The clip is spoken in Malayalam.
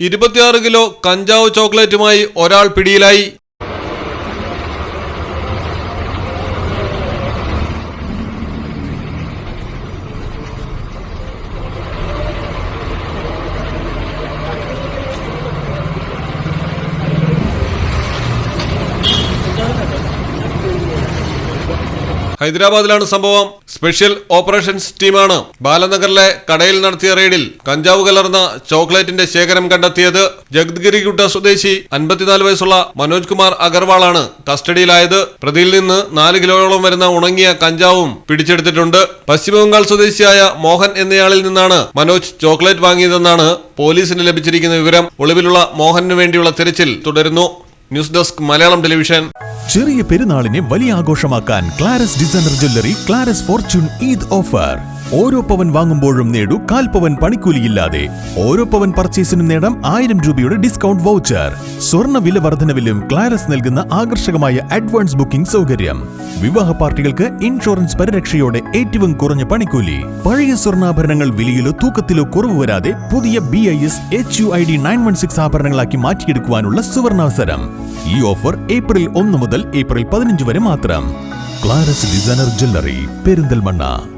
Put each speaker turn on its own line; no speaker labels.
ഇരുപത്തിയാറ് കിലോ കഞ്ചാവ് ചോക്ലേറ്റുമായി ഒരാൾ പിടിയിലായി. ഹൈദരാബാദിലാണ് സംഭവം. സ്പെഷ്യൽ ഓപ്പറേഷൻസ് ടീമാണ്. ബാലനഗറിലെ കടയിൽ നടത്തിയ റെയ്ഡിൽ കഞ്ചാവ് കലർന്ന ചോക്ലേറ്റിന്റെ ശേഖരം കണ്ടെത്തിയത് ജഗദ്ഗിരിഗുട്ട സ്വദേശി അൻപത്തിനാല് വയസ്സുള്ള മനോജ് കുമാർ അഗർവാളാണ് കസ്റ്റഡിയിലായത്. പ്രതിയിൽ നിന്ന് നാല് കിലോയോളം വരുന്ന ഉണങ്ങിയ കഞ്ചാവും പിടിച്ചെടുത്തിട്ടുണ്ട്. പശ്ചിമബംഗാൾ സ്വദേശിയായ മോഹൻ എന്നയാളിൽ നിന്നാണ് മനോജ് ചോക്ലേറ്റ് വാങ്ങിയതെന്നാണ് പോലീസിന് ലഭിച്ചിരിക്കുന്ന വിവരം. ഒളിവിലുള്ള മോഹനു വേണ്ടിയുള്ള തിരച്ചിൽ തുടരുന്നു. News desk Malayalam television.
ചെറിയ പെരുന്നാളിനെ വലിയ ആഘോഷമാക്കാൻ Clara's designer jewellery Clara's fortune Eid offer. ഓരോ പവൻ വാങ്ങുമ്പോഴും നേടൂ കാൽ പവൻ പണിക്കൂലിയില്ലാതെ. ഓരോ പവൻ പർച്ചേസിനും നേടാം ആയിരം രൂപയുടെ ഡിസ്കൗണ്ട് വൗച്ചർ. സ്വർണ വില വർധനവിലും ക്ലാരസ് നൽകുന്ന ആകർഷകമായ അഡ്വാൻസ് ബുക്കിംഗ് സൗകര്യം. വിവാഹ പാർട്ടികൾക്ക് ഇൻഷുറൻസ് പരിരക്ഷയോടെ ഏറ്റവും കുറഞ്ഞ പണിക്കൂലി. പഴയ സ്വർണാഭരണങ്ങൾ വിലയിലോ തൂക്കത്തിലോ കുറവ് വരാതെ പുതിയ B I S H U I D nine one six ആഭരണങ്ങളാക്കി മാറ്റിയെടുക്കുവാനുള്ള സുവർണാവസരം. ഈ ഓഫർ ഏപ്രിൽ ഒന്ന് മുതൽ ഏപ്രിൽ പതിനഞ്ച് വരെ മാത്രം. Clara's designer jewellery Perinthalmanna.